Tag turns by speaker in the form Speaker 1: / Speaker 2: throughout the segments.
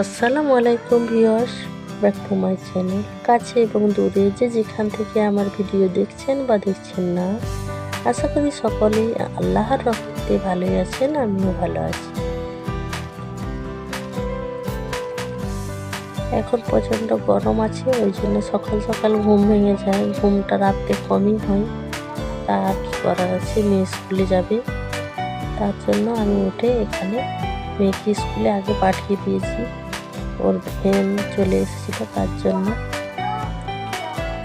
Speaker 1: আসসালামু আলাইকুম viewers, back to my channel, কাছে এবং দূরে যে যেখান থেকে আমার ভিডিও দেখছেন বা দেখছেন না, আশা করি সকলেই আল্লাহর রহমতে ভালোই আছেন, আমিও ভালো আছি। এখন প্রচণ্ড গরম আছে, ওই জন্য সকাল সকাল ঘুম ভেঙে যায়, ঘুমটা রাত্রে কমই হয়। তা আর কি করার আছে, মেয়ে স্কুলে যাবে। তার জন্য আমি উঠে এখানে মেয়েকে স্কুলে আগে পাঠিয়ে দিয়েছি। ওর ভ্যান চলে এসেছিল তার জন্য।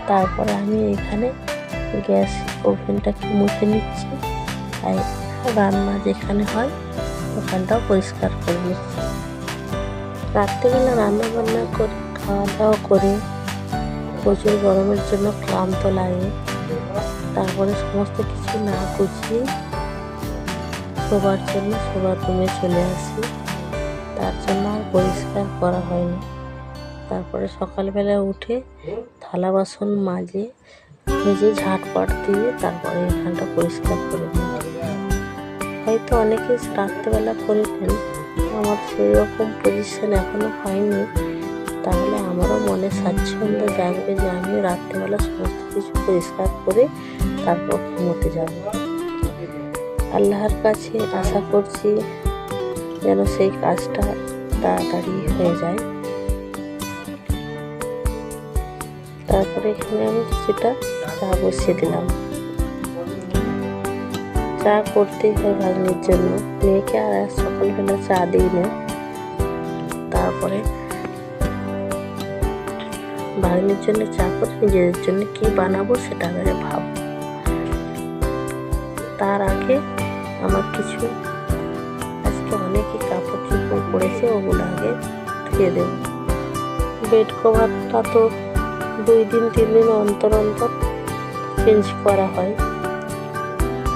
Speaker 1: তারপরে আমি এখানে গ্যাস ওভেনটাকে মুছে নিচ্ছি আর রান্না যেখানে হয় ওখানটাও পরিষ্কার করে নিচ্ছি। রাত্রেবেলা রান্না বান্না করে খাওয়া দাওয়া করে প্রচুর গরমের জন্য ক্লান্ত লাগে। তারপরে সমস্ত কিছু না গুছিয়ে শোবার জন্য শোবার রুমে চলে আসি। তার জন্য আর পরিষ্কার করা হয়নি। তারপরে সকালবেলা উঠে থালা বাসন মাজে নিজে ঝাটপাট দিয়ে তারপরে এখানটা পরিষ্কার করে নিই হয়তো অনেকে রাত্রেবেলা করে নেন আমার সেই রকম পজিশন এখনও হয়নি। তাহলে আমারও মনে স্বাচ্ছন্দ্য জাগবে যে আমি রাত্রেবেলা সমস্ত কিছু পরিষ্কার করে তারপর ঘুমোতে যাব। আল্লাহর কাছে আশা করছি যেন সেই কাজটা তাড়াতাড়ি হয়ে যায়। তারপরে এখানে আমি কিছুটা চা বসিয়ে দিলাম। চা করতেই হয় ভাগ্নির জন্য। মেয়েকে আর সকালবেলা চা দিই না। তারপরে ভাগ্নির জন্য চা করে নিজেদের জন্য কি বানাবো সেটা ভাব। তার আগে আমার কিছু আজকে অনেকই কাপড় চোপড় পড়েছে ওগুলো আগে ধুয়ে দেব। বেড কভারটা তো দুই দিন, তিন দিন অন্তর অন্তর চেঞ্জ করা হয়।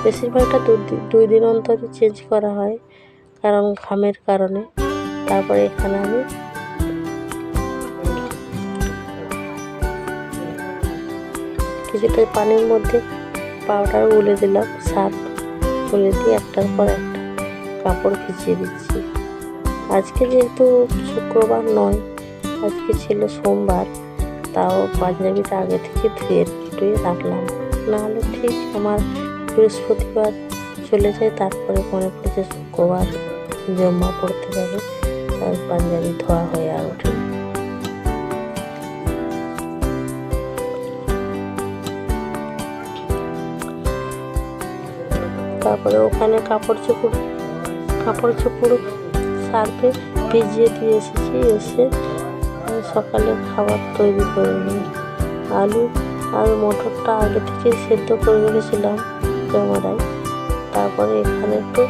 Speaker 1: বেশিরভাগটা দুই দিন অন্তরই চেঞ্জ করা হয়, কারণ ঘামের কারণে। তারপরে এখানে আমি কিছুটা পানির মধ্যে পাউডার গুলে দিলাম সার্ফ গুলে দিয়ে একটার পর একটা কাপড় ভিজিয়ে দিচ্ছি। আজকে যেহেতু শুক্রবার নয়, আজকে ছিল সোমবার, তাও পাঞ্জাবিটা আগে থেকে ধুয়ে টুয়ে রাখলাম। নাহলে ঠিক আমার বৃহস্পতিবার চলে যায়, তারপরে মনে পড়েছে শুক্রবার জমা পড়তে যাবে আর পাঞ্জাবি ধোয়া হয়ে আর ওঠে তারপরে ওখানে কাপড় চোপড় কাপড় চোপড় সার্ফে ভিজিয়ে দিয়ে এসেছি, এসে সকালে খাবার তৈরি করে নিই। আলু আর মটরটা আগে থেকে সেদ্ধ করে রেখেছিলাম ক্যামেরায় তারপরে এখানে একটু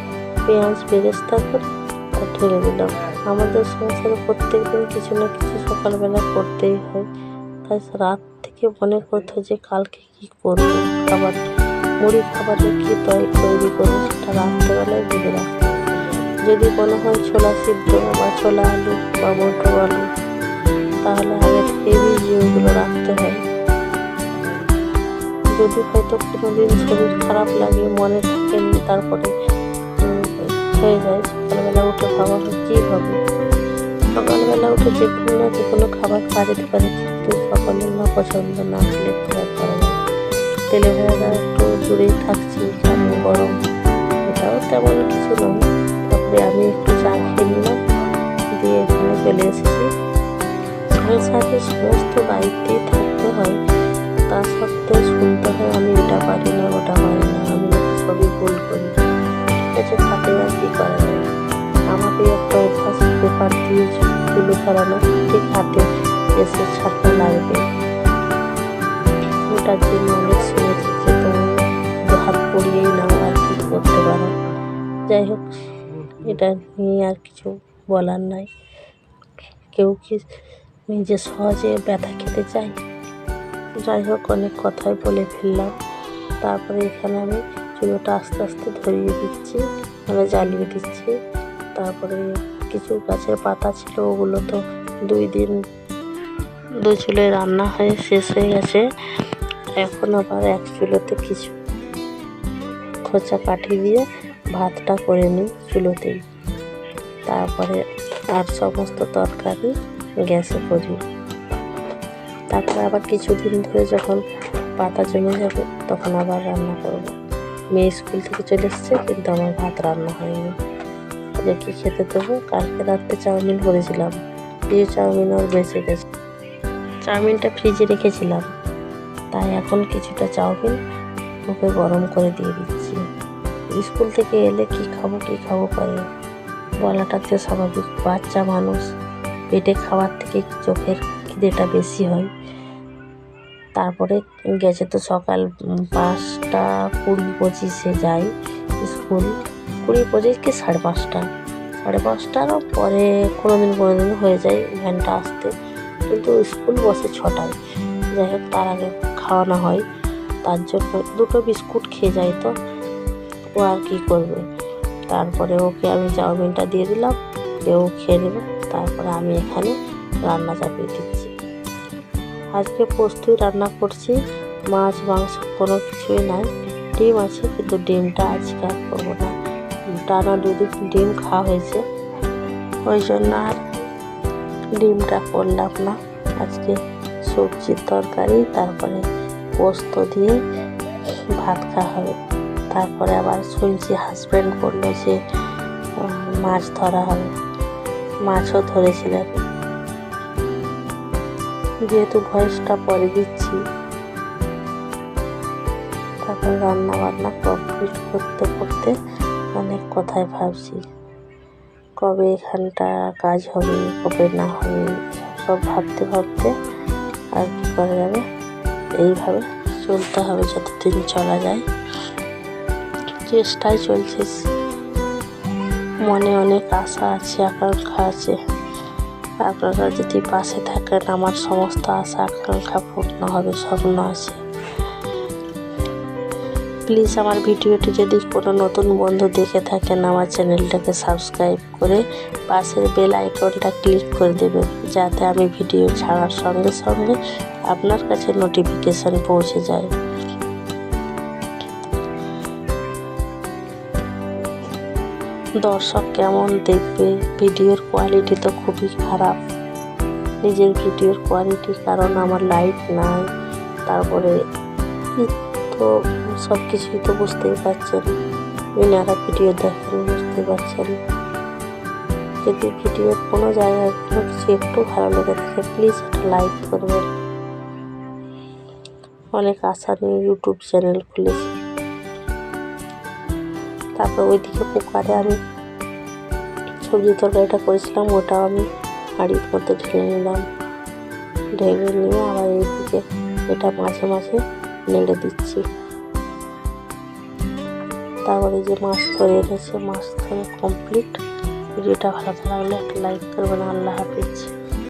Speaker 1: পেঁয়াজ বেরেস্তা করে আর ঢেলে দিলাম। আমাদের সংসারে প্রত্যেক দিন কিছু না কিছু সকালবেলা করতেই হয়। তাই রাত থেকে মনে করতে যে কালকে কী করব? খাবার, মুড়ি খাবারে কী তৈরি করব সেটা রাত্রেবেলায় ভেবে রাখতে। যদি কোনো হয় ছোলা সিদ্ধ বা ছোলা আলু বা মটর আলু, তাহলে আগে থেকে ভিজিয়ে ওগুলো রাখতে হয়। যদি হয়তো কোনো দিন শরীর খারাপ লাগে, মনে থাকেনি তারপরে হয়ে যায়, সকালবেলা উঠে হয়, কী হবে? সকালবেলা উঠে যে কোনো না যে কোনো খাবার খাওয়া যেতে পারে কিন্তু সকলের না পছন্দ না হলে আর করা যাবে তেলে ভাজা একটু দূরেই থাকছি গরম। এটাও তেমন কিছু নয়। তারপরে আমি একটু চা খেয়ে দিয়ে এখানে চলে এসেছি। সংসারে সমস্ত দায়িত্বেই থাকতে হয়। তা সত্ত্বেও শুনতে হয় আমি এটা পারি না, ওটা পারি না। আমি সবই ভুল করি। আছে তাতে আর কী করা যায়? আমাকে একটা অভ্যাস পেপার দিয়ে তুলে ধরানো। ঠিক হাতে এসে ছাড়তে লাগবে। ওটার জন্য অনেক শুনেছি যে তুমি হাত পড়িয়েই নাও আর কি করতে পারো। যাই হোক এটা নিয়ে আর কিছু বলার নাই। কেউ কি নিজে সহজে ব্যথা খেতে চায়? যাই হোক, অনেক কথাই বলে ফেললাম। তারপরে এখানে আমি চুলোটা আস্তে আস্তে ধরিয়ে দিচ্ছি মানে জ্বালিয়ে দিচ্ছি। তারপরে কিছু গাছের পাতা ছিল, ওগুলো তো দুই দিন দুই চুলোয় রান্না হয়ে শেষ হয়ে গেছে। এখন আবার এক চুলোতে কিছু খোঁচা কাঠি দিয়ে ভাতটা করে নিই চুলোতেই তারপরে আর সমস্ত তরকারি গ্যাসে করি। তারপরে আবার কিছুদিন ধরে যখন পাতা জমে যাবে, তখন আবার রান্না করব। মেয়ে স্কুল থেকে চলে এসছে, কিন্তু আমার ভাত রান্না হয়নি। ওদেরকে খেতে দেবো। কালকে রাত্রে চাউমিন করেছিলাম। প্রিয় চাউমিন ওর বেঁচে গেছে। চাউমিনটা ফ্রিজে রেখেছিলাম। তাই এখন কিছুটা চাউমিন ওকে গরম করে দিয়ে দিচ্ছি। স্কুল থেকে এলে কি খাব কি খাব করে বলাটা তো স্বাভাবিক। বাচ্চা মানুষ, পেটে খাওয়ার থেকে চোখের খিদেটা বেশি হয়। তারপরে গেছে তো সকাল পাঁচটা কুড়ি পঁচিশে যাই স্কুল। কুড়ি পঁচিশ কি সাড়ে পাঁচটা? সাড়ে পাঁচটারও পরে কোনো দিন কোনো দিন হয়ে যায় ভ্যানটা আসতে। কিন্তু স্কুল বসে ছটায়। যাই হোক, তার আগে খাওয়ানো হয়। তার জন্য দুটো বিস্কুট খেয়ে যায় তো। ও আর কী করবে? তারপরে ওকে আমি চাউমিনটা দিয়ে দিলাম, দিয়ে ও খেয়ে নেবে। তারপরে আমি এখানে রান্না চাপিয়ে দিচ্ছি। আজকে পোস্তই রান্না করছি, মাছ, মাংস কোনো কিছুই নাই। ডিম আছে, কিন্তু ডিমটা আজকে আর করব না। টানা দুদিন ডিম খাওয়া হয়েছে। ওই জন্য আর ডিমটা করলাম না। আজকে সবজির তরকারি, তারপরে পোস্ত দিয়ে ভাত খাওয়া হবে। তারপরে আবার শুনছি হাজব্যান্ড বলল যে মাছ ধরা হবে। মাছও ধরেছিলেন যেহেতু ভয়েসটা পরে দিচ্ছি, তারপর রান্না বান্না কমপ্লিট করতে করতে অনেক কথাই ভাবছি। কবে এখানটা কাজ হবে, কবে না হবে, সব ভাবতে ভাবতে আর কি করা যাবে? এইভাবে চলতে হবে যতদিন চলা যায়। চেষ্টাই চলছে। মনে অনেক আশা আছে, আকাঙ্ক্ষা আছে। আপনারা যদি পাশে থাকেন আমার সমস্ত আশা, আকাঙ্ক্ষা পূর্ণ হবে, স্বপ্ন আছে। প্লিজ আমার ভিডিওটি যদি কোনো নতুন বন্ধু দেখে থাকেন, আমার চ্যানেলটাকে সাবস্ক্রাইব করে পাশের বেল আইকনটা ক্লিক করে দেবেন, যাতে আমি ভিডিও ছাড়ার সঙ্গে সঙ্গে আপনার কাছে নোটিফিকেশান পৌঁছে যায়। দর্শক কেমন দেখবে? ভিডিওর কোয়ালিটি তো খুবই খারাপ। নিজের ভিডিওর কোয়ালিটি কারণ আমার লাইট নাই। তারপরে তো সব কিছুই তো বুঝতেই পারছেন। এনারা ভিডিও দেখেন, বুঝতে পারছেন। যদি ভিডিওর কোনো জায়গায় কোনো কিছু একটু ভালো লেগে থাকে প্লিজ একটা লাইক করবেন। অনেক আশা নিয়ে ইউটিউব চ্যানেল খুলেছি। তারপর ওইদিকে কুকারে আমি সবজি তরকারিটা করেছিলাম, ওটাও আমি হাঁড়ির মধ্যে ঢেলে নিলাম। ঢেলে নিয়ে আবার এইদিকে এটা মাঝে মাঝে নেড়ে দিচ্ছি। তারপরে যে মাছ ধরে এনেছে, মাছ ধরে কমপ্লিট ভিডিওটা ভালো লাগলে একটা লাইক করবেন। আল্লাহ হাফিজ।